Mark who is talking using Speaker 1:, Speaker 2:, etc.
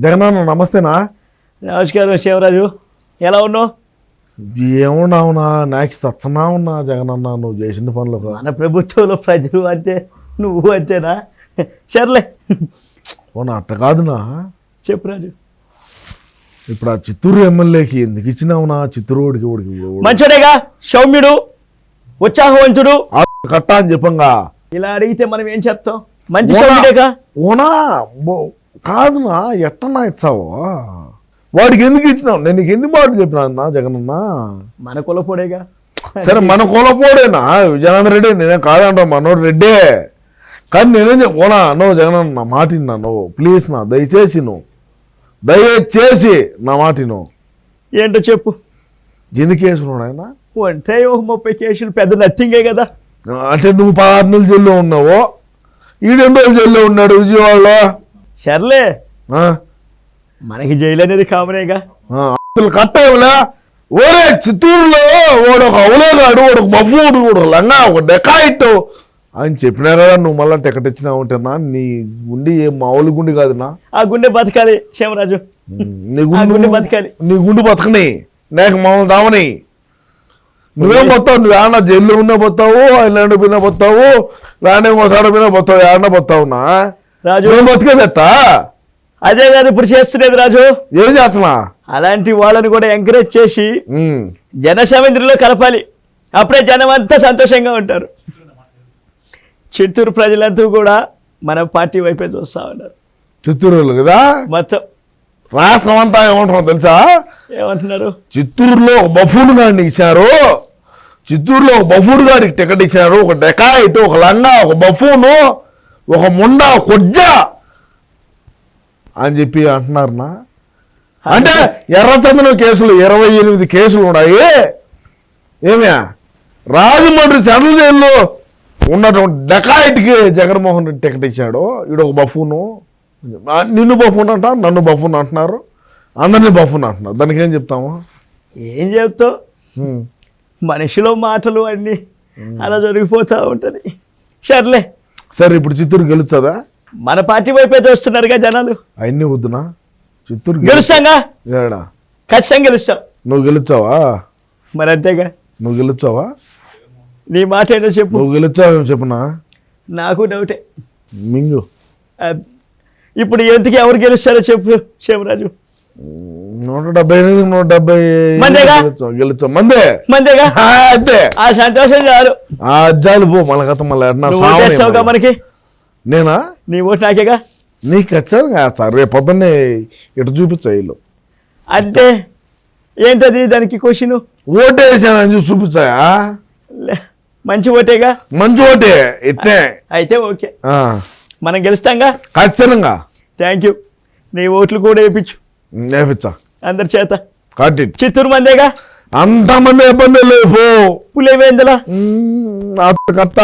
Speaker 1: జగనన్న నమస్తేనా?
Speaker 2: నమస్కారం శివరాజు. ఎలా ఉన్నావు?
Speaker 1: ఏమున్నావునా నాకు సచ్చనా ఉన్నా జగనన్న నువ్వు చేసిన పనులకు.
Speaker 2: మన ప్రభుత్వంలో ప్రజలు అంతే నువ్వు అంతేనా? సర్లే.
Speaker 1: ఓనా అట్ట కాదునా?
Speaker 2: చెప్పు రాజు.
Speaker 1: ఇప్పుడు ఆ చిత్తూరు ఎమ్మెల్యేకి ఎందుకు ఇచ్చినావునా? చిత్తూరు ఓడికి ఓడికి ఓడి-
Speaker 2: మంచోడేగా సౌమ్యుడు ఉత్సాహవంతుడు.
Speaker 1: కట్ట అని చెప్పంగా.
Speaker 2: ఇలా అడిగితే మనం ఏం చెప్తాం? మంచి. సౌమ్యుడేగా?
Speaker 1: ఓనా? కాదునా ఎట్టనా ఇచ్చావు? వాడికి ఎందుకు ఇచ్చినావు? నేను నీకు ఎందుకు మాట చెప్పినా అన్నా జగనన్న?
Speaker 2: మన కులపోడేగా.
Speaker 1: సరే మన కులపోడేనా? విజయనాథ రెడ్డి నేనేం కాదంటా మనోడు రెడ్డే. కానీ నేనేం చెప్ ఓనా నువ్వు జగనన్న నా మాట విన్నా నువ్వు ప్లీజ్ నా దయచేసి నువ్వు దయచేసి నా మాట నువ్వు
Speaker 2: ఏంటో చెప్పు.
Speaker 1: ఎన్ని కేసులు ఉన్నాయన
Speaker 2: అంటే ఒక ముప్పై కేసులు పెద్ద నథింగే కదా.
Speaker 1: అంటే నువ్వు పదహారు నెలలు జైల్లో ఉన్నావు? ఈడెన్ని రోజులు జైల్లో ఉన్నాడు విజయవాడలో?
Speaker 2: సర్లే? మనకి జైలు అనేది కామనేగా.
Speaker 1: అసలు కట్టేవులే? ఓరే చిత్తూరులో వాడు ఒక అవలేగాడు వాడు ఒక బఫూడు వాడు లంగా ఒక డెకాయిట్ అని చెప్పినా కదా నువ్వు మళ్ళీ టికెట్ ఇచ్చినావు అంటేనా నీ గుండి ఏం మామూలు గుండి కాదునా
Speaker 2: ఆ గుండె బతకాలి శివరాజు
Speaker 1: నీ
Speaker 2: గుండు బతకాలి.
Speaker 1: నీ గుండు బతకని నాకు మామూలు దామని నువ్వేం పోతావు? నువ్వు ఏమన్నా జైల్లో ఉన్నా పోతావు ఐలాండ్ పోయినా పోతావు లాండే మోసాడ పోయినా పోతావు ఏమన్నా పోతావునా
Speaker 2: రాజు.
Speaker 1: బతికేదట్టా
Speaker 2: అదే కాదు ఇప్పుడు చేస్తున్నది రాజు.
Speaker 1: ఏం చేస్తున్నా?
Speaker 2: అలాంటి వాళ్ళని కూడా ఎంకరేజ్ చేసి. జనసమింద్రిలో కలపాలి. అప్పుడే జనం అంతా సంతోషంగా ఉంటారు. చిత్తూరు ప్రజలంతా కూడా మన పార్టీ వైపే చూస్తా ఉన్నారు.
Speaker 1: చిత్తూరులో కదా?
Speaker 2: మొత్తం.
Speaker 1: రాష్ట్రం అంతా ఏమంటున్నావు తెలుసా?
Speaker 2: ఏమంటున్నారు?
Speaker 1: చిత్తూరులో ఒక బఫూన్ గాడిని ఇచ్చారు. చిత్తూరులో ఒక బఫూన్ గాడికి టికెట్ ఇచ్చారు. ఒక డెకాయిట్ ఒక లంగా ఒక బఫూను ఒక ముండా కొజ్జ అని చెప్పి అంటున్నారనా? అంటే ఎర్రచందనం కేసులు ఇరవై ఎనిమిది కేసులు ఉన్నాయి. ఏమ్యా రాజమండ్రి సెంట్రల్ జైల్లో ఉన్నటువంటి డెకాయిట్కి జగన్మోహన్ రెడ్డి టికెట్ ఇచ్చాడు. ఈడు ఒక బఫూను. నిన్ను బఫూన్ అంటారు నన్ను బఫూన్ అంటున్నారు. అందరినీ బఫూన్ అంటున్నారు. దానికి ఏం చెప్తాము?
Speaker 2: ఏం చెప్తావు. మనిషిలో మాటలు అన్నీ అలా జరిగిపోతూ ఉంటుంది. సర్లే.
Speaker 1: సరే ఇప్పుడు చిత్తూరు గెలుస్తుందా?
Speaker 2: మన పార్టీ వైపే చూస్తున్నారుగా జనాలు.
Speaker 1: అవన్నీ వద్దునా? చిత్తూరు గెలు-
Speaker 2: గెలుస్తాంగా?
Speaker 1: ఏడా?
Speaker 2: ఖచ్చితంగా గెలుస్తాం.
Speaker 1: నువ్వు గెలుచావా
Speaker 2: మరి అంతేగా.
Speaker 1: నువ్వు గెలుచావా
Speaker 2: నీ మాట ఏంటో చెప్పు.
Speaker 1: నువ్వు గెలుచావేమో చెప్పునా?
Speaker 2: నాకు డౌటే.
Speaker 1: మింగు.
Speaker 2: ఇప్పుడు ఎందుకు ఎవరు గెలుస్తారో చెప్పు శివరాజు.
Speaker 1: నూట డెబ్బై ఎనిమిది నూట డెబ్బై గెలుచావు మందే!
Speaker 2: మందేగా?
Speaker 1: అంతే.
Speaker 2: ఆ సంతోషం చాలు.
Speaker 1: ఆ అజ్జాలు పో మళ్ళీ కథ మళ్ళీ.
Speaker 2: మనకి?
Speaker 1: నేనా?
Speaker 2: నీ ఓటు నాకేగా?
Speaker 1: నీకు ఖచ్చితంగా సార్ రేపు పొద్దున్నే ఇటు చూపించా వీళ్ళు
Speaker 2: అంటే ఏంటది దానికి క్వశ్చన్?
Speaker 1: ఓటేసానని చూసి చూపించాయా
Speaker 2: మంచి ఓటేగా?
Speaker 1: మంచి ఓటే ఇట్నే.
Speaker 2: అయితే ఓకే. మనం గెలుస్తాంగా?
Speaker 1: ఖచ్చితంగా.
Speaker 2: థ్యాంక్ యూ నీ ఓట్లు కూడా వేయించు
Speaker 1: నేర్పించా
Speaker 2: అందరి చేత. చిత్తూరు మందేగా?
Speaker 1: అంతమంది ఇబ్బంది లేవు
Speaker 2: పులేవేందలా
Speaker 1: కట్ట